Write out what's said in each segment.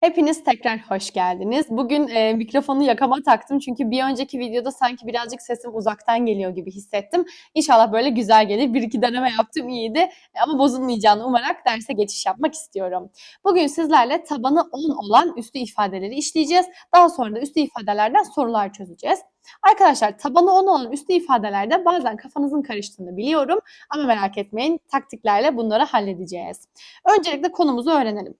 Hepiniz tekrar hoş geldiniz. Bugün e, mikrofonu yakama taktım çünkü bir önceki videoda sanki birazcık sesim uzaktan geliyor gibi hissettim. İnşallah böyle güzel gelir. Bir iki deneme yaptım iyiydi ama bozulmayacağını umarak derse geçiş yapmak istiyorum. Bugün sizlerle tabanı 10 olan üstü ifadeleri işleyeceğiz. Daha sonra da üstü ifadelerden sorular çözeceğiz. Arkadaşlar tabanı 10 olan üstü ifadelerde bazen kafanızın karıştığını biliyorum ama merak etmeyin taktiklerle bunları halledeceğiz. Öncelikle konumuzu öğrenelim.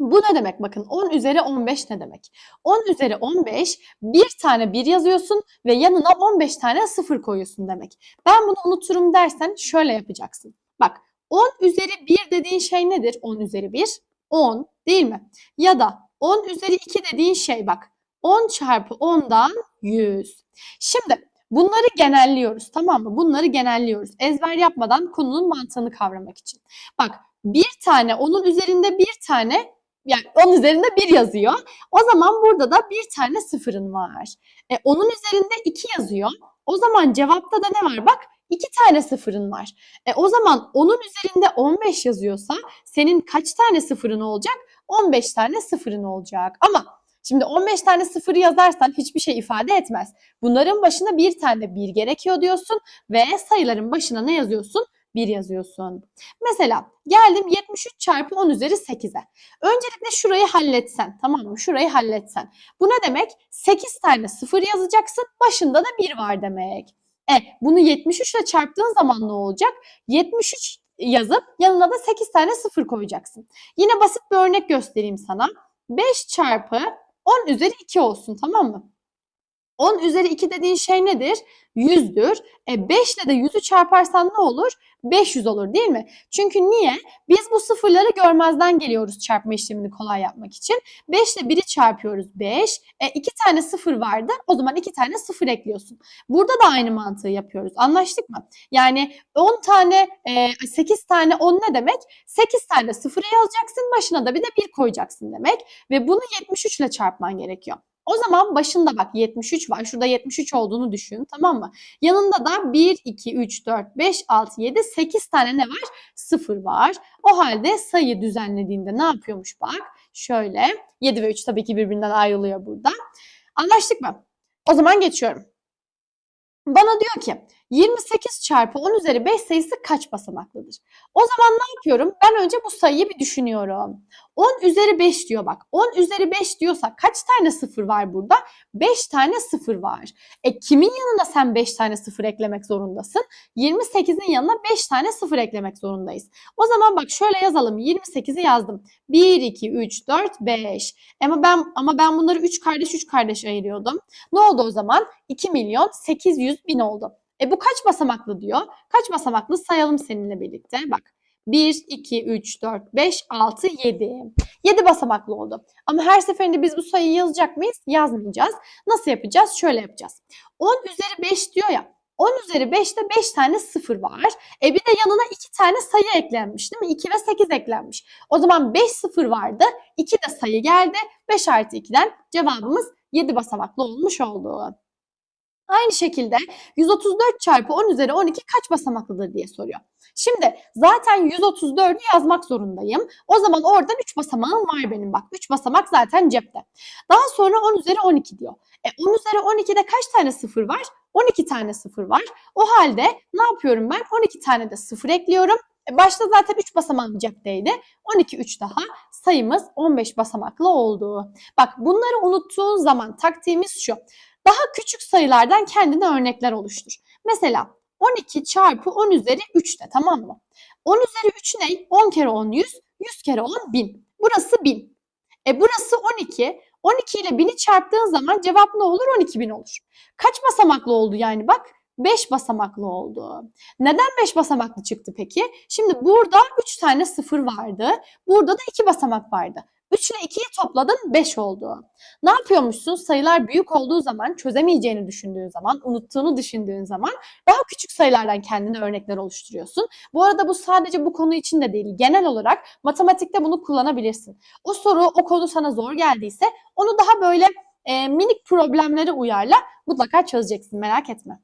Bu ne demek? Bakın 10 üzeri 15 ne demek? 10 üzeri 15 bir tane 1 yazıyorsun ve yanına 15 tane 0 koyuyorsun demek. Ben bunu unuturum dersen şöyle yapacaksın. Bak 10 üzeri 1 dediğin şey nedir? 10 üzeri 1 10 değil mi? Ya da 10 üzeri 2 dediğin şey bak 10 çarpı 10'dan 100. Şimdi bunları genelliyoruz tamam mı? Bunları genelliyoruz. Ezber yapmadan konunun mantığını kavramak için. Bak bir tane onun üzerinde bir tane yani 10 üzerinde 1 yazıyor. O zaman burada da bir tane sıfırın var. E, onun üzerinde 2 yazıyor. O zaman cevapta da ne var? Bak 2 tane sıfırın var. E, o zaman onun üzerinde 15 yazıyorsa senin kaç tane sıfırın olacak? 15 tane sıfırın olacak. Ama şimdi 15 tane sıfırı yazarsan hiçbir şey ifade etmez. Bunların başına bir tane 1 gerekiyor diyorsun ve sayıların başına ne yazıyorsun? 1 yazıyorsun. Mesela geldim 73 çarpı 10 üzeri 8'e. Öncelikle şurayı halletsen tamam mı? Şurayı halletsen. Bu ne demek? 8 tane 0 yazacaksın. Başında da 1 var demek. E bunu 73 ile çarptığın zaman ne olacak? 73 yazıp yanına da 8 tane 0 koyacaksın. Yine basit bir örnek göstereyim sana. 5 çarpı 10 üzeri 2 olsun tamam mı? 10 üzeri 2 dediğin şey nedir? 100'dür. E 5 ile de 100'ü çarparsan ne olur? 500 olur değil mi? Çünkü niye? Biz bu sıfırları görmezden geliyoruz çarpma işlemini kolay yapmak için. 5 ile 1'i çarpıyoruz 5. E 2 tane sıfır vardı. O zaman 2 tane sıfır ekliyorsun. Burada da aynı mantığı yapıyoruz. Anlaştık mı? Yani 10 tane, e, 8 tane 10 ne demek? 8 tane sıfırı yazacaksın. Başına da bir de 1 koyacaksın demek. Ve bunu 73 ile çarpman gerekiyor. O zaman başında bak 73 var. Şurada 73 olduğunu düşün tamam mı? Yanında da 1, 2, 3, 4, 5, 6, 7, 8 tane ne var? 0 var. O halde sayı düzenlediğinde ne yapıyormuş bak? Şöyle 7 ve 3 tabii ki birbirinden ayrılıyor burada. Anlaştık mı? O zaman geçiyorum. Bana diyor ki 28 çarpı 10 üzeri 5 sayısı kaç basamaklıdır? O zaman ne yapıyorum? Ben önce bu sayıyı bir düşünüyorum. 10 üzeri 5 diyor bak. 10 üzeri 5 diyorsa kaç tane sıfır var burada? 5 tane sıfır var. E kimin yanına sen 5 tane sıfır eklemek zorundasın? 28'in yanına 5 tane sıfır eklemek zorundayız. O zaman bak şöyle yazalım. 28'i yazdım. 1, 2, 3, 4, 5. Ama ben ama ben bunları 3 kardeş 3 kardeş ayırıyordum. Ne oldu o zaman? 2 milyon 800 bin oldu. E bu kaç basamaklı diyor? Kaç basamaklı sayalım seninle birlikte. Bak 1, 2, 3, 4, 5, 6, 7. 7 basamaklı oldu. Ama her seferinde biz bu sayıyı yazacak mıyız? Yazmayacağız. Nasıl yapacağız? Şöyle yapacağız. 10 üzeri 5 diyor ya. 10 üzeri 5'te 5 tane 0 var. E bir de yanına 2 tane sayı eklenmiş değil mi? 2 ve 8 eklenmiş. O zaman 5 0 vardı. 2 de sayı geldi. 5 artı 2'den cevabımız 7 basamaklı olmuş oldu. Aynı şekilde 134 çarpı 10 üzeri 12 kaç basamaklıdır diye soruyor. Şimdi zaten 134'ü yazmak zorundayım. O zaman oradan 3 basamağım var benim bak. 3 basamak zaten cepte. Daha sonra 10 üzeri 12 diyor. E 10 üzeri 12'de kaç tane sıfır var? 12 tane sıfır var. O halde ne yapıyorum ben? 12 tane de sıfır ekliyorum. E başta zaten 3 basamağım cepteydi. 12 3 daha sayımız 15 basamaklı oldu. Bak bunları unuttuğun zaman taktiğimiz şu. Daha küçük sayılardan kendine örnekler oluştur. Mesela 12 çarpı 10 üzeri 3 de tamam mı? 10 üzeri 3 ne? 10 kere 10 100, 100 kere 10 1000. Burası 1000. E burası 12. 12 ile 1000'i çarptığın zaman cevap ne olur? 12.000 olur. Kaç basamaklı oldu yani bak? 5 basamaklı oldu. Neden 5 basamaklı çıktı peki? Şimdi burada 3 tane sıfır vardı. Burada da 2 basamak vardı. 3 ile 2'yi topladın 5 oldu. Ne yapıyormuşsun? Sayılar büyük olduğu zaman, çözemeyeceğini düşündüğün zaman, unuttuğunu düşündüğün zaman daha küçük sayılardan kendine örnekler oluşturuyorsun. Bu arada bu sadece bu konu için de değil. Genel olarak matematikte bunu kullanabilirsin. O soru, o konu sana zor geldiyse onu daha böyle e, minik problemlere uyarla mutlaka çözeceksin merak etme.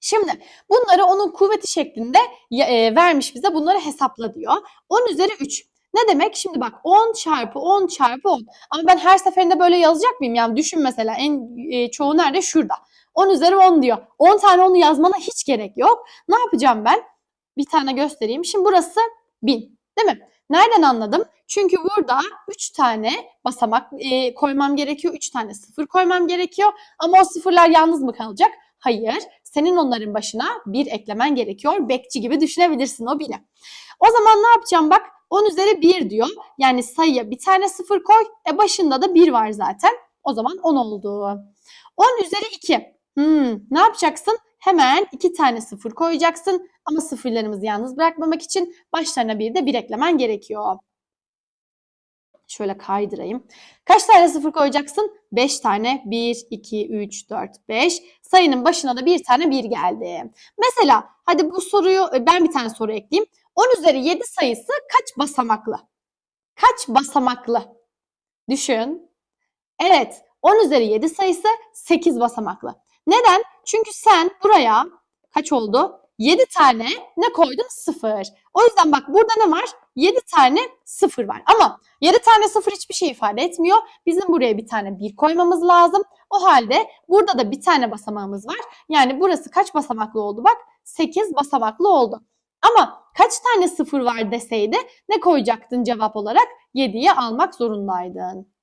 Şimdi bunları onun kuvveti şeklinde e, vermiş bize bunları hesapla diyor. 10 üzeri 3. Ne demek? Şimdi bak 10 çarpı 10 çarpı 10. Ama ben her seferinde böyle yazacak mıyım? Yani düşün mesela en e, çoğu nerede? Şurada. 10 üzeri 10 diyor. 10 tane onu yazmana hiç gerek yok. Ne yapacağım ben? Bir tane göstereyim. Şimdi burası 1000. Değil mi? Nereden anladım? Çünkü burada 3 tane basamak e, koymam gerekiyor. 3 tane sıfır koymam gerekiyor. Ama o sıfırlar yalnız mı kalacak? Hayır. Senin onların başına bir eklemen gerekiyor. Bekçi gibi düşünebilirsin o bile. O zaman ne yapacağım bak 10 üzeri 1 diyor. Yani sayıya bir tane sıfır koy. E başında da 1 var zaten. O zaman 10 oldu. 10 üzeri 2. Hmm, ne yapacaksın? Hemen iki tane sıfır koyacaksın. Ama sıfırlarımızı yalnız bırakmamak için başlarına bir de bir eklemen gerekiyor. Şöyle kaydırayım. Kaç tane sıfır koyacaksın? 5 tane. 1, 2, 3, 4, 5. Sayının başına da bir tane 1 geldi. Mesela hadi bu soruyu ben bir tane soru ekleyeyim. 10 üzeri 7 sayısı kaç basamaklı? Kaç basamaklı? Düşün. Evet, 10 üzeri 7 sayısı 8 basamaklı. Neden? Çünkü sen buraya kaç oldu? 7 tane ne koydun? 0. O yüzden bak burada ne var? 7 tane 0 var. Ama 7 tane 0 hiçbir şey ifade etmiyor. Bizim buraya bir tane 1 koymamız lazım. O halde burada da bir tane basamağımız var. Yani burası kaç basamaklı oldu? Bak 8 basamaklı oldu. Ama kaç tane 0 var deseydi ne koyacaktın cevap olarak? 7'yi almak zorundaydın.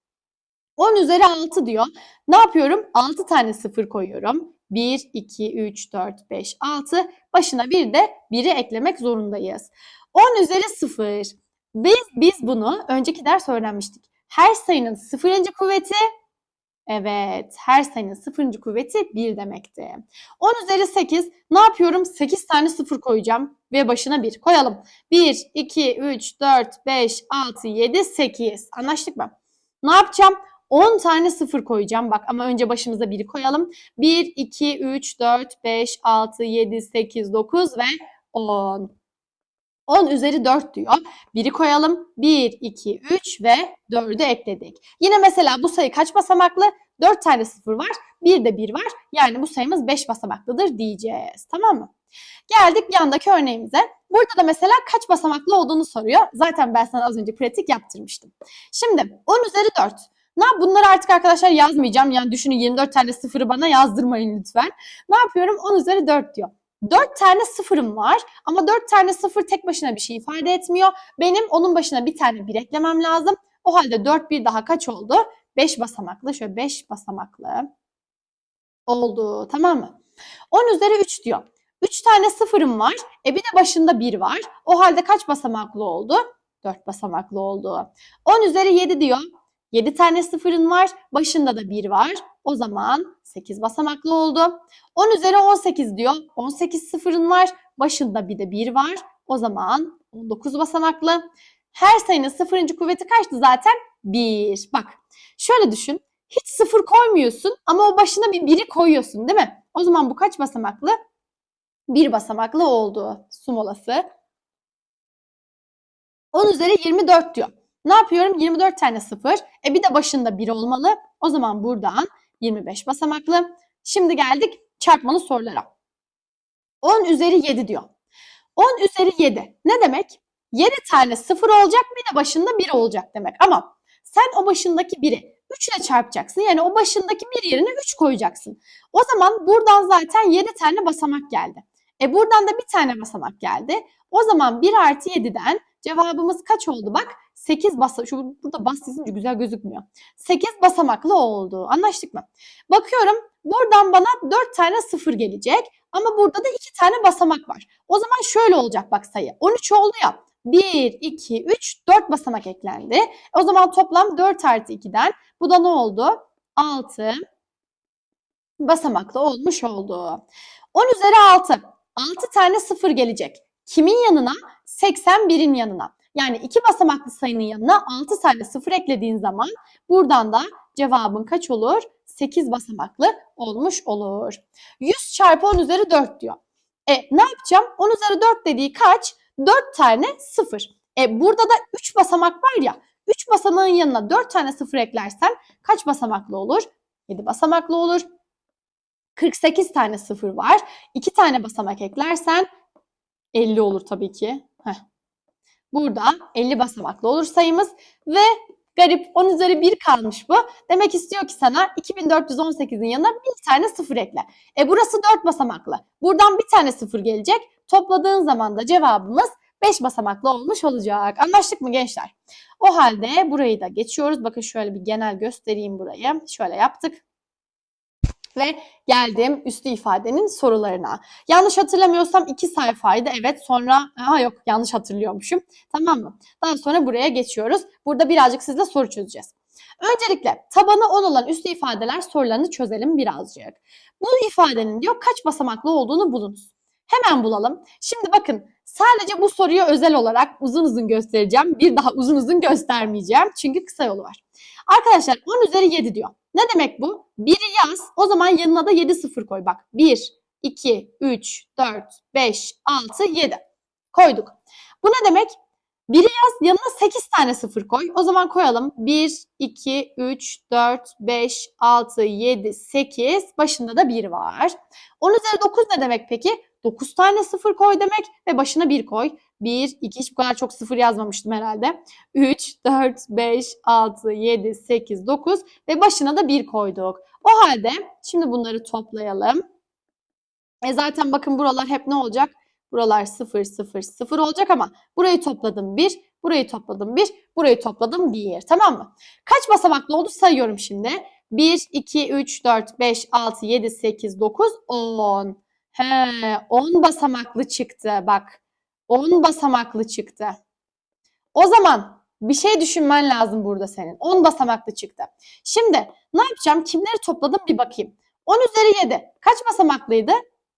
10 üzeri 6 diyor. Ne yapıyorum? 6 tane 0 koyuyorum. 1, 2, 3, 4, 5, 6. Başına bir de 1'i eklemek zorundayız. 10 üzeri 0. Biz, biz bunu önceki ders öğrenmiştik. Her sayının sıfırıncı kuvveti Evet, her sayının sıfırıncı kuvveti 1 demekti. 10 üzeri 8. Ne yapıyorum? 8 tane sıfır koyacağım ve başına 1 koyalım. 1, 2, 3, 4, 5, 6, 7, 8. Anlaştık mı? Ne yapacağım? 10 tane sıfır koyacağım. Bak ama önce başımıza 1'i koyalım. 1, 2, 3, 4, 5, 6, 7, 8, 9 ve 10. 10 üzeri 4 diyor. 1'i koyalım. 1, 2, 3 ve 4'ü ekledik. Yine mesela bu sayı kaç basamaklı? 4 tane sıfır var. Bir de 1 var. Yani bu sayımız 5 basamaklıdır diyeceğiz. Tamam mı? Geldik yandaki örneğimize. Burada da mesela kaç basamaklı olduğunu soruyor. Zaten ben sana az önce pratik yaptırmıştım. Şimdi 10 üzeri 4. Ne? Bunları artık arkadaşlar yazmayacağım. Yani düşünün 24 tane sıfırı bana yazdırmayın lütfen. Ne yapıyorum? 10 üzeri 4 diyor. 4 tane sıfırım var ama 4 tane sıfır tek başına bir şey ifade etmiyor. Benim onun başına bir tane bir eklemem lazım. O halde 4 bir daha kaç oldu? 5 basamaklı. Şöyle 5 basamaklı oldu. Tamam mı? 10 üzeri 3 diyor. 3 tane sıfırım var. E bir de başında 1 var. O halde kaç basamaklı oldu? 4 basamaklı oldu. 10 üzeri 7 diyor. 7 tane sıfırın var. Başında da 1 var. O zaman 8 basamaklı oldu. 10 üzeri 18 diyor. 18 sıfırın var. Başında bir de 1 var. O zaman 19 basamaklı. Her sayının sıfırıncı kuvveti kaçtı zaten? 1. Bak şöyle düşün. Hiç sıfır koymuyorsun ama o başına bir biri koyuyorsun değil mi? O zaman bu kaç basamaklı? Bir basamaklı oldu. Su molası. 10 üzeri 24 diyor. Ne yapıyorum? 24 tane sıfır. E bir de başında 1 olmalı. O zaman buradan 25 basamaklı. Şimdi geldik çarpmalı sorulara. 10 üzeri 7 diyor. 10 üzeri 7 ne demek? 7 tane sıfır olacak bir de başında 1 olacak demek. Ama sen o başındaki 1'i 3 ile çarpacaksın. Yani o başındaki 1 yerine 3 koyacaksın. O zaman buradan zaten 7 tane basamak geldi. E buradan da bir tane basamak geldi. O zaman 1 artı 7'den cevabımız kaç oldu? Bak 8 basamak. Şu burada bas yazınca güzel gözükmüyor. 8 basamaklı oldu. Anlaştık mı? Bakıyorum buradan bana 4 tane sıfır gelecek. Ama burada da 2 tane basamak var. O zaman şöyle olacak bak sayı. 13 oldu ya. 1, 2, 3, 4 basamak eklendi. O zaman toplam 4 artı 2'den bu da ne oldu? 6 basamaklı olmuş oldu. 10 üzeri 6. 6 tane sıfır gelecek. Kimin yanına? 81'in yanına. Yani iki basamaklı sayının yanına 6 tane sıfır eklediğin zaman buradan da cevabın kaç olur? 8 basamaklı olmuş olur. 100 çarpı 10 üzeri 4 diyor. E ne yapacağım? 10 üzeri 4 dediği kaç? 4 tane sıfır. E burada da 3 basamak var ya. 3 basamağın yanına 4 tane sıfır eklersen kaç basamaklı olur? 7 basamaklı olur. 48 tane sıfır var. 2 tane basamak eklersen 50 olur tabii ki. Heh. Burada 50 basamaklı olur sayımız ve garip 10 üzeri 1 kalmış bu. Demek istiyor ki sana 2418'in yanına bir tane sıfır ekle. E burası 4 basamaklı. Buradan bir tane sıfır gelecek. Topladığın zaman da cevabımız 5 basamaklı olmuş olacak. Anlaştık mı gençler? O halde burayı da geçiyoruz. Bakın şöyle bir genel göstereyim burayı. Şöyle yaptık. Ve geldim üstü ifadenin sorularına. Yanlış hatırlamıyorsam iki sayfaydı. Evet sonra ha yok yanlış hatırlıyormuşum. Tamam mı? Daha sonra buraya geçiyoruz. Burada birazcık sizle soru çözeceğiz. Öncelikle tabanı 10 olan üstü ifadeler sorularını çözelim birazcık. Bu ifadenin diyor kaç basamaklı olduğunu bulunuz. Hemen bulalım. Şimdi bakın sadece bu soruyu özel olarak uzun uzun göstereceğim. Bir daha uzun uzun göstermeyeceğim. Çünkü kısa yolu var. Arkadaşlar 10 üzeri 7 diyor. Ne demek bu? 1'i yaz. O zaman yanına da 7 sıfır koy. Bak 1, 2, 3, 4, 5, 6, 7. Koyduk. Bu ne demek? 1'i yaz yanına 8 tane sıfır koy. O zaman koyalım. 1, 2, 3, 4, 5, 6, 7, 8. Başında da 1 var. 10 üzeri 9 ne demek peki? 9 tane sıfır koy demek ve başına 1 koy. 1, 2 hiç bu kadar çok sıfır yazmamıştım herhalde. 3, 4, 5, 6, 7, 8, 9 ve başına da 1 koyduk. O halde şimdi bunları toplayalım. E zaten bakın buralar hep ne olacak? Buralar 0, 0, 0 olacak ama burayı topladım 1, burayı topladım 1, burayı topladım 1. Tamam mı? Kaç basamaklı oldu sayıyorum şimdi. 1, 2, 3, 4, 5, 6, 7, 8, 9, 10. He, 10 basamaklı çıktı bak. 10 basamaklı çıktı. O zaman bir şey düşünmen lazım burada senin. 10 basamaklı çıktı. Şimdi ne yapacağım? Kimleri topladım bir bakayım. 10 üzeri 7 kaç basamaklıydı?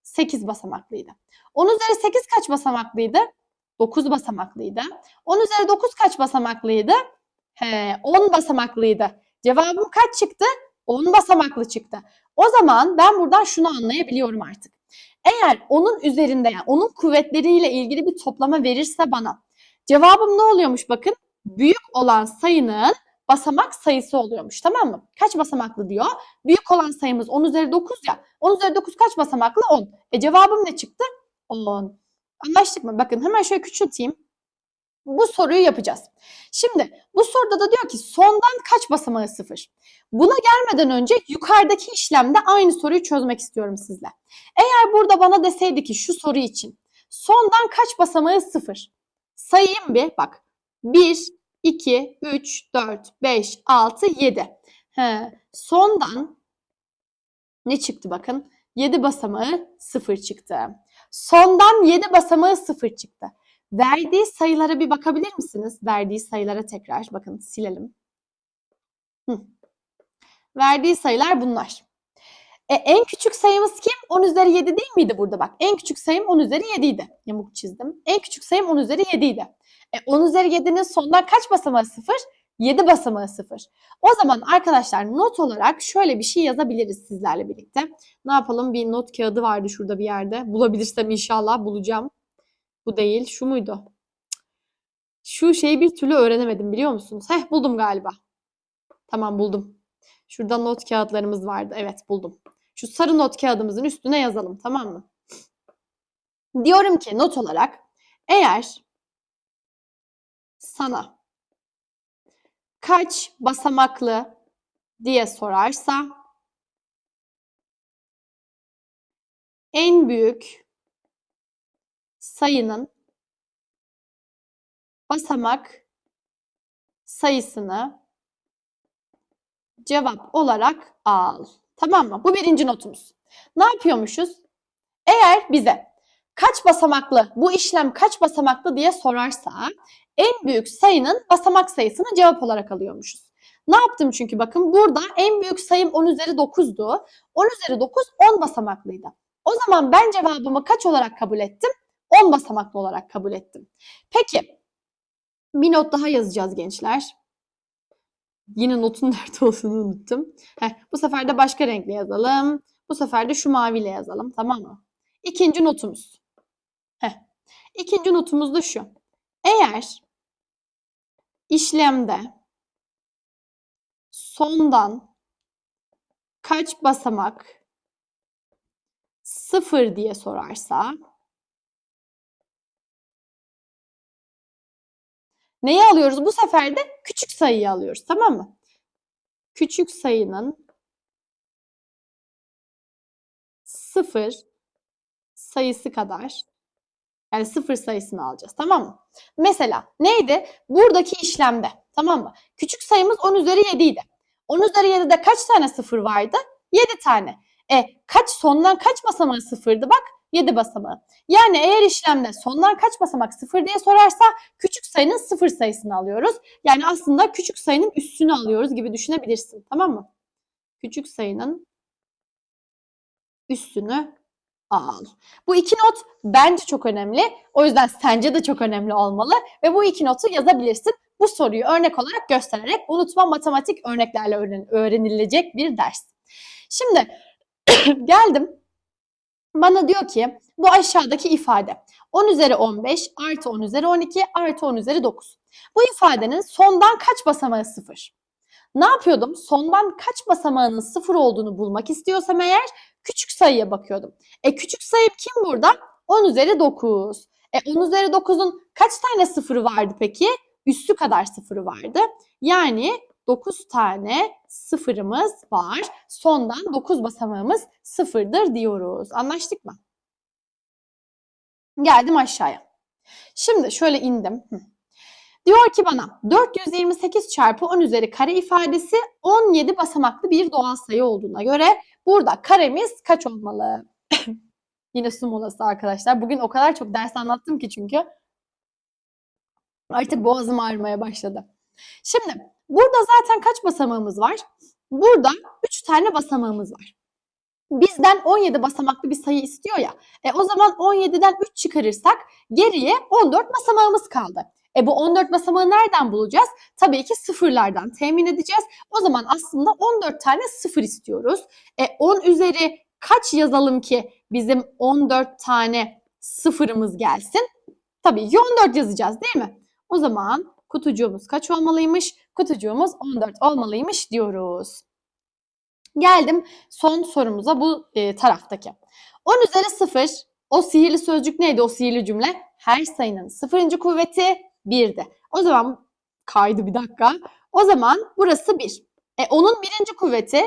8 basamaklıydı. 10 üzeri 8 kaç basamaklıydı? 9 basamaklıydı. 10 üzeri 9 kaç basamaklıydı? He, 10 basamaklıydı. Cevabım kaç çıktı? 10 basamaklı çıktı. O zaman ben buradan şunu anlayabiliyorum artık. Eğer onun üzerinde yani onun kuvvetleriyle ilgili bir toplama verirse bana cevabım ne oluyormuş bakın? Büyük olan sayının basamak sayısı oluyormuş tamam mı? Kaç basamaklı diyor? Büyük olan sayımız 10 üzeri 9 ya. 10 üzeri 9 kaç basamaklı? 10. E cevabım ne çıktı? 10. Anlaştık mı? Bakın hemen şöyle küçülteyim. Bu soruyu yapacağız. Şimdi bu soruda da diyor ki sondan kaç basamağı sıfır? Buna gelmeden önce yukarıdaki işlemde aynı soruyu çözmek istiyorum sizle. Eğer burada bana deseydi ki şu soru için sondan kaç basamağı sıfır? Sayayım bir bak. 1, 2, 3, 4, 5, 6, 7. He, sondan ne çıktı bakın? 7 basamağı 0 çıktı. Sondan 7 basamağı 0 çıktı. Verdiği sayılara bir bakabilir misiniz? Verdiği sayılara tekrar bakın silelim. Hı. Verdiği sayılar bunlar. E, en küçük sayımız kim? 10 üzeri 7 değil miydi burada bak? En küçük sayım 10 üzeri 7 idi. Yamuk çizdim. En küçük sayım 10 üzeri 7 idi. E, 10 üzeri 7'nin sondan kaç basamağı 0? 7 basamağı 0. O zaman arkadaşlar not olarak şöyle bir şey yazabiliriz sizlerle birlikte. Ne yapalım? Bir not kağıdı vardı şurada bir yerde. Bulabilirsem inşallah bulacağım. Bu değil. Şu muydu? Şu şeyi bir türlü öğrenemedim biliyor musunuz? Heh buldum galiba. Tamam buldum. Şurada not kağıtlarımız vardı. Evet buldum. Şu sarı not kağıdımızın üstüne yazalım tamam mı? Diyorum ki not olarak eğer sana kaç basamaklı diye sorarsa en büyük sayının basamak sayısını cevap olarak al. Tamam mı? Bu birinci notumuz. Ne yapıyormuşuz? Eğer bize kaç basamaklı, bu işlem kaç basamaklı diye sorarsa en büyük sayının basamak sayısını cevap olarak alıyormuşuz. Ne yaptım çünkü bakın burada en büyük sayım 10 üzeri 9'du. 10 üzeri 9 10 basamaklıydı. O zaman ben cevabımı kaç olarak kabul ettim? 10 basamaklı olarak kabul ettim. Peki bir not daha yazacağız gençler. Yine notun nerede olduğunu unuttum. Heh, bu sefer de başka renkle yazalım. Bu sefer de şu maviyle yazalım. Tamam mı? İkinci notumuz. Heh. İkinci notumuz da şu. Eğer işlemde sondan kaç basamak sıfır diye sorarsa Neyi alıyoruz? Bu sefer de küçük sayıyı alıyoruz. Tamam mı? Küçük sayının sıfır sayısı kadar yani sıfır sayısını alacağız. Tamam mı? Mesela neydi? Buradaki işlemde. Tamam mı? Küçük sayımız 10 üzeri 7 idi. 10 üzeri 7'de kaç tane sıfır vardı? 7 tane. E kaç sondan kaç basamağı sıfırdı? Bak 7 basamağı. Yani eğer işlemde sondan kaç basamak sıfır diye sorarsa küçük sayının sıfır sayısını alıyoruz. Yani aslında küçük sayının üstünü alıyoruz gibi düşünebilirsin. Tamam mı? Küçük sayının üstünü al. Bu iki not bence çok önemli. O yüzden sence de çok önemli olmalı. Ve bu iki notu yazabilirsin. Bu soruyu örnek olarak göstererek unutma matematik örneklerle öğren- öğrenilecek bir ders. Şimdi geldim. Bana diyor ki bu aşağıdaki ifade 10 üzeri 15 artı 10 üzeri 12 artı 10 üzeri 9. Bu ifadenin sondan kaç basamağı sıfır? Ne yapıyordum? Sondan kaç basamağının sıfır olduğunu bulmak istiyorsam eğer küçük sayıya bakıyordum. E küçük sayı kim burada? 10 üzeri 9. E 10 üzeri 9'un kaç tane sıfırı vardı peki? Üstü kadar sıfırı vardı. Yani 9 tane sıfırımız var. Sondan 9 basamağımız sıfırdır diyoruz. Anlaştık mı? Geldim aşağıya. Şimdi şöyle indim. Diyor ki bana 428 çarpı 10 üzeri kare ifadesi 17 basamaklı bir doğal sayı olduğuna göre burada karemiz kaç olmalı? Yine su molası arkadaşlar. Bugün o kadar çok ders anlattım ki çünkü artık boğazım ağrımaya başladı. Şimdi burada zaten kaç basamağımız var? Burada 3 tane basamağımız var. Bizden 17 basamaklı bir sayı istiyor ya. E o zaman 17'den 3 çıkarırsak geriye 14 basamağımız kaldı. E bu 14 basamağı nereden bulacağız? Tabii ki sıfırlardan temin edeceğiz. O zaman aslında 14 tane sıfır istiyoruz. E 10 üzeri kaç yazalım ki bizim 14 tane sıfırımız gelsin? Tabii ki 14 yazacağız değil mi? O zaman kutucuğumuz kaç olmalıymış? Kutucuğumuz 14 olmalıymış diyoruz. Geldim son sorumuza bu e, taraftaki. 10 üzeri 0 o sihirli sözcük neydi o sihirli cümle? Her sayının sıfırıncı kuvveti 1'di. O zaman kaydı bir dakika. O zaman burası 1. E onun birinci kuvveti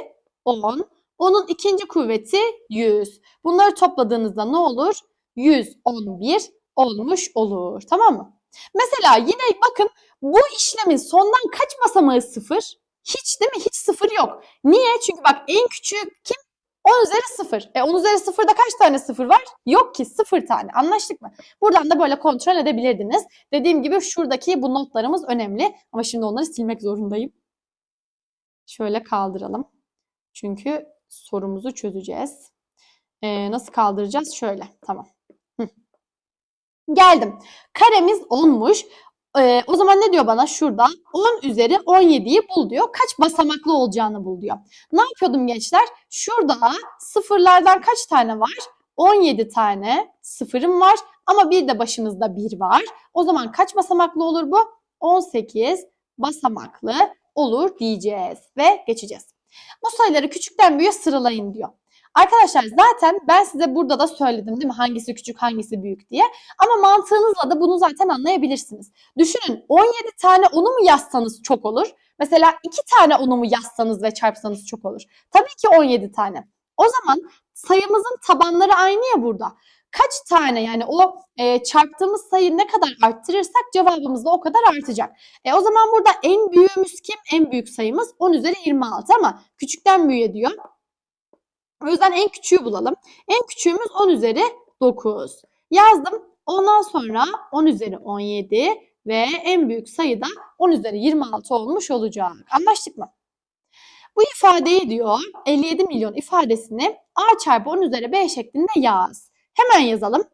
10. Onun ikinci kuvveti 100. Bunları topladığınızda ne olur? 111 olmuş olur. Tamam mı? Mesela yine bakın bu işlemin sondan kaç basamağı sıfır? Hiç değil mi? Hiç sıfır yok. Niye? Çünkü bak en küçüğü kim? 10 üzeri 0. E 10 üzeri 0'da kaç tane sıfır var? Yok ki 0 tane. Anlaştık mı? Buradan da böyle kontrol edebilirdiniz. Dediğim gibi şuradaki bu notlarımız önemli. Ama şimdi onları silmek zorundayım. Şöyle kaldıralım. Çünkü sorumuzu çözeceğiz. Ee, nasıl kaldıracağız? Şöyle. Tamam. Geldim. Karemiz 10'muş. Ee, o zaman ne diyor bana şurada? 10 üzeri 17'yi bul diyor. Kaç basamaklı olacağını bul diyor. Ne yapıyordum gençler? Şurada sıfırlardan kaç tane var? 17 tane sıfırım var ama bir de başımızda 1 var. O zaman kaç basamaklı olur bu? 18 basamaklı olur diyeceğiz ve geçeceğiz. Bu sayıları küçükten büyüğe sıralayın diyor. Arkadaşlar zaten ben size burada da söyledim değil mi? Hangisi küçük hangisi büyük diye. Ama mantığınızla da bunu zaten anlayabilirsiniz. Düşünün 17 tane onu mu yazsanız çok olur. Mesela 2 tane onu mu yazsanız ve çarpsanız çok olur. Tabii ki 17 tane. O zaman sayımızın tabanları aynı ya burada. Kaç tane yani o e, çarptığımız sayı ne kadar arttırırsak cevabımız da o kadar artacak. E, o zaman burada en büyüğümüz kim? En büyük sayımız 10 üzeri 26 ama küçükten büyüğe diyor. O yüzden en küçüğü bulalım. En küçüğümüz 10 üzeri 9. Yazdım. Ondan sonra 10 üzeri 17 ve en büyük sayı da 10 üzeri 26 olmuş olacak. Anlaştık mı? Bu ifadeyi diyor 57 milyon ifadesini A çarpı 10 üzeri B şeklinde yaz. Hemen yazalım.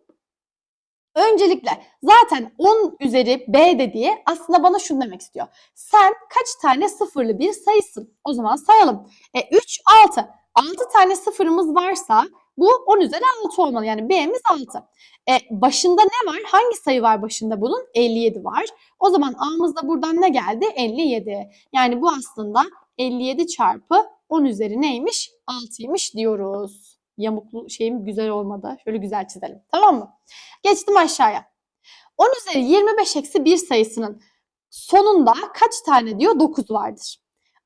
Öncelikle zaten 10 üzeri B dediği aslında bana şunu demek istiyor. Sen kaç tane sıfırlı bir sayısın? O zaman sayalım. E 3, 6. 6 tane sıfırımız varsa bu 10 üzeri 6 olmalı. Yani B'miz 6. E, başında ne var? Hangi sayı var başında bunun? 57 var. O zaman A'mız da buradan ne geldi? 57. Yani bu aslında 57 çarpı 10 üzeri neymiş? 6'ymış diyoruz. Yamuklu şeyim güzel olmadı. Şöyle güzel çizelim. Tamam mı? Geçtim aşağıya. 10 üzeri 25 eksi 1 sayısının sonunda kaç tane diyor 9 vardır.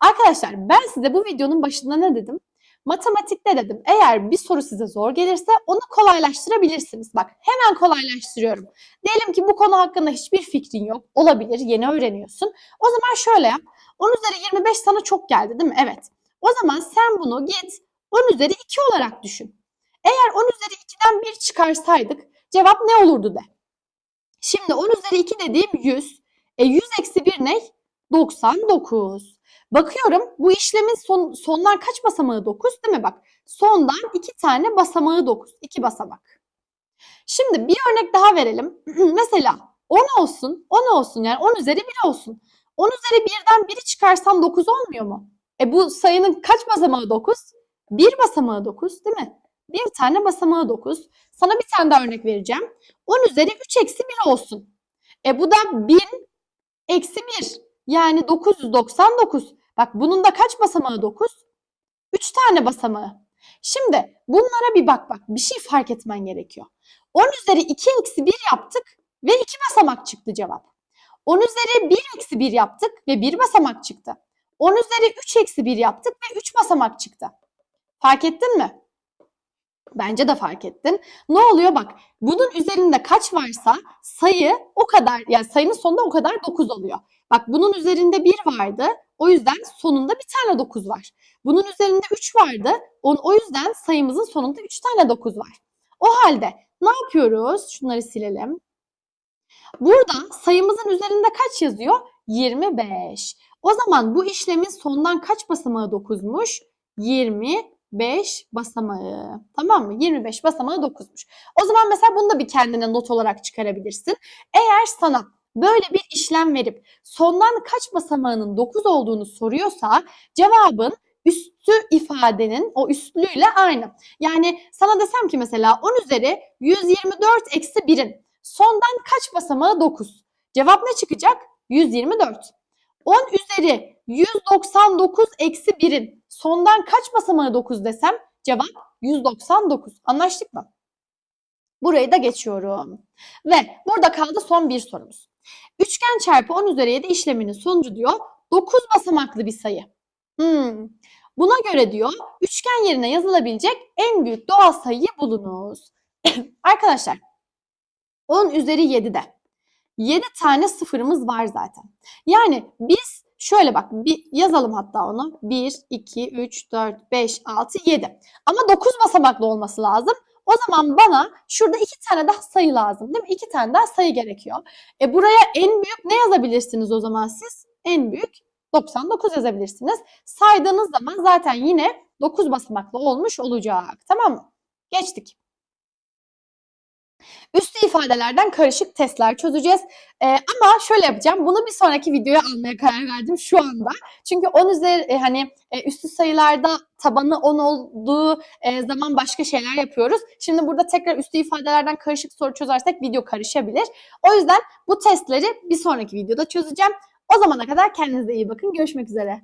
Arkadaşlar ben size bu videonun başında ne dedim? Matematikte dedim eğer bir soru size zor gelirse onu kolaylaştırabilirsiniz. Bak hemen kolaylaştırıyorum. Diyelim ki bu konu hakkında hiçbir fikrin yok. Olabilir yeni öğreniyorsun. O zaman şöyle yap. 10 üzeri 25 sana çok geldi değil mi? Evet. O zaman sen bunu git 10 üzeri 2 olarak düşün. Eğer 10 üzeri 2'den 1 çıkarsaydık cevap ne olurdu de. Şimdi 10 üzeri 2 dediğim 100. E 100 eksi 1 ne? 99. Bakıyorum bu işlemin son, sondan kaç basamağı 9 değil mi? Bak sondan 2 tane basamağı 9. 2 basamak. Şimdi bir örnek daha verelim. Mesela 10 olsun, 10 olsun yani 10 üzeri 1 olsun. 10 üzeri 1'den 1'i çıkarsam 9 olmuyor mu? E bu sayının kaç basamağı 9? 1 basamağı 9 değil mi? Bir tane basamağı 9. Sana bir tane daha örnek vereceğim. 10 üzeri 3 eksi 1 olsun. E bu da 1000 eksi 1. Yani 999. Bak bunun da kaç basamağı 9? 3 tane basamağı. Şimdi bunlara bir bak bak. Bir şey fark etmen gerekiyor. 10 üzeri 2 eksi 1 yaptık ve 2 basamak çıktı cevap. 10 üzeri 1 eksi 1 yaptık ve 1 basamak çıktı. 10 üzeri 3 eksi 1 yaptık ve 3 basamak çıktı. Fark ettin mi? Bence de fark ettin. Ne oluyor bak bunun üzerinde kaç varsa sayı o kadar yani sayının sonunda o kadar 9 oluyor. Bak bunun üzerinde 1 vardı. O yüzden sonunda bir tane 9 var. Bunun üzerinde 3 vardı. O, o yüzden sayımızın sonunda 3 tane 9 var. O halde ne yapıyoruz? Şunları silelim. Burada sayımızın üzerinde kaç yazıyor? 25. O zaman bu işlemin sondan kaç basamağı 9'muş? 25 basamağı. Tamam mı? 25 basamağı 9'muş. O zaman mesela bunu da bir kendine not olarak çıkarabilirsin. Eğer sana böyle bir işlem verip sondan kaç basamağının 9 olduğunu soruyorsa cevabın üstü ifadenin o üstlüğüyle aynı. Yani sana desem ki mesela 10 üzeri 124 eksi 1'in sondan kaç basamağı 9? Cevap ne çıkacak? 124. 10 üzeri 199 eksi 1'in sondan kaç basamağı 9 desem cevap 199. Anlaştık mı? Burayı da geçiyorum. Ve burada kaldı son bir sorumuz. Üçgen çarpı 10 üzeri 7 işleminin sonucu diyor 9 basamaklı bir sayı. Hmm. Buna göre diyor üçgen yerine yazılabilecek en büyük doğal sayıyı bulunuz. Arkadaşlar 10 üzeri 7'de 7 tane sıfırımız var zaten. Yani biz şöyle bak bir yazalım hatta onu. 1, 2, 3, 4, 5, 6, 7. Ama 9 basamaklı olması lazım. O zaman bana şurada iki tane daha sayı lazım değil mi? İki tane daha sayı gerekiyor. E buraya en büyük ne yazabilirsiniz o zaman siz? En büyük 99 yazabilirsiniz. Saydığınız zaman zaten yine 9 basamaklı olmuş olacak. Tamam mı? Geçtik. Üstü ifadelerden karışık testler çözeceğiz. Ee, ama şöyle yapacağım. Bunu bir sonraki videoya almaya karar verdim şu anda. Çünkü 10 üzeri e, hani e, üstü sayılarda tabanı 10 olduğu e, zaman başka şeyler yapıyoruz. Şimdi burada tekrar üstü ifadelerden karışık soru çözersek video karışabilir. O yüzden bu testleri bir sonraki videoda çözeceğim. O zamana kadar kendinize iyi bakın. Görüşmek üzere.